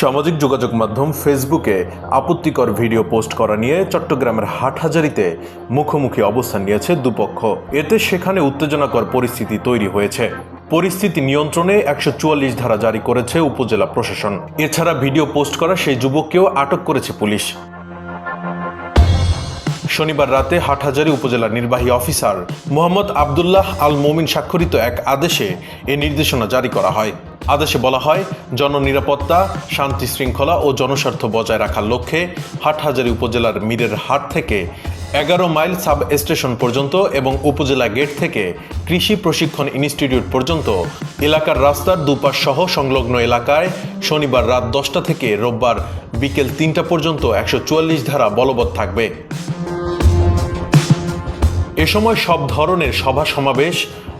সামাজিক যোগাযোগ মাধ্যম ফেসবুকে আপত্তিকর ভিডিও পোস্ট করা নিয়ে চট্টগ্রামের হাটহাজারিতে মুখোমুখি অবস্থান নিয়েছে দুপক্ষ। এতে সেখানে উত্তেজনাকর পরিস্থিতি তৈরি হয়েছে। পরিস্থিতি নিয়ন্ত্রণে একশো চুয়াল্লিশ ধারা জারি করেছে উপজেলা প্রশাসন। এছাড়া ভিডিও পোস্ট করা সেই যুবককেও আটক করেছে পুলিশ। শনিবার রাতে হাটহাজারী উপজেলার নির্বাহী অফিসার মোহাম্মদ আবদুল্লাহ আল মোমিন স্বাক্ষরিত এক আদেশে এ নির্দেশনা জারি করা হয়। আদেশে বলা হয়, জননিরাপত্তা, শান্তি শৃঙ্খলা ও জনস্বার্থ বজায় রাখার লক্ষ্যে হাটহাজারী উপজেলার মীরের হাট থেকে এগারো মাইল সাব স্টেশন পর্যন্ত এবং উপজেলা গেট থেকে কৃষি প্রশিক্ষণ ইনস্টিটিউট পর্যন্ত এলাকার রাস্তার দুপাশ সহ সংলগ্ন এলাকায় শনিবার রাত দশটা থেকে রোববার বিকেল তিনটা পর্যন্ত একশো চুয়াল্লিশ ধারা বলবৎ থাকবে। এ সময় সব ধরনের সভা সমাবেশ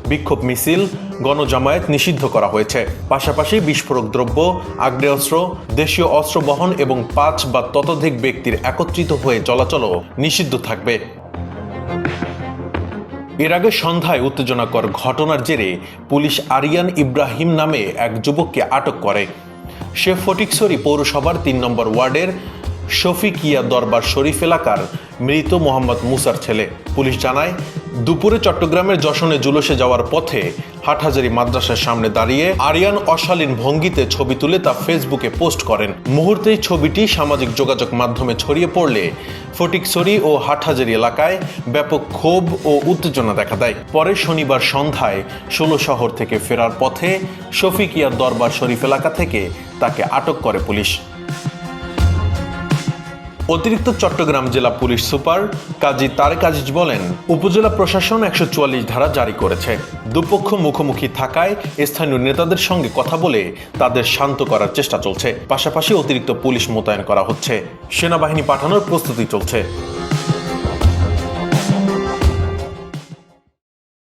বিক্ষোভ মিছিল গণজামায়াত নিষিদ্ধ করা হয়েছে। পাশাপাশি বিস্ফোরক দ্রব্য, আগ্নেয়াস্ত্র, দেশীয় অস্ত্র বহন এবং পাঁচ বা ততোধিক ব্যক্তির একত্রিত হয়ে চলাচলও নিষিদ্ধ থাকবে। এর আগে সন্ধ্যায় উত্তেজনাকর ঘটনার জেরে পুলিশ আরিয়ান ইব্রাহিম নামে এক যুবককে আটক করে। সে ফটিকছড়ি পৌরসভার তিন নম্বর ওয়ার্ডের শফিকিয়া দরবার শরীফ এলাকার মৃত মোহাম্মদ মুসার ছেলে। পুলিশ জানায় দুপুরে চট্টগ্রামের যশনে জুলসে যাওয়ার পথে হাটহাজারি মাদ্রাসার সামনে দাঁড়িয়ে আরিয়ান অশালীন ভঙ্গিতে ছবি তুলে তা ফেসবুকে পোস্ট করেন। মুহূর্তেই ছবিটি সামাজিক যোগাযোগ মাধ্যমে ছড়িয়ে পড়লে ফটিকছড়ি ও হাটহাজারি এলাকায় ব্যাপক ক্ষোভ ও উত্তেজনা দেখা দেয়। পরে শনিবার সন্ধ্যায় ষোলো শহর থেকে ফেরার পথে শফিকিয়ার দরবার শরীফ এলাকা থেকে তাকে আটক করে পুলিশ। অতিরিক্ত চট্টগ্রাম জেলা পুলিশ সুপার কাজী তারেক আজিজ বলেন, উপজেলা প্রশাসন একশো চুয়াল্লিশ ধারা জারি করেছে। দুপক্ষ মুখোমুখি থাকায় স্থানীয় নেতাদের সঙ্গে কথা বলে তাদের শান্ত করার চেষ্টা চলছে। পাশাপাশি অতিরিক্ত পুলিশ মোতায়েন করা হচ্ছে। সেনাবাহিনী পাঠানোর প্রস্তুতি চলছে।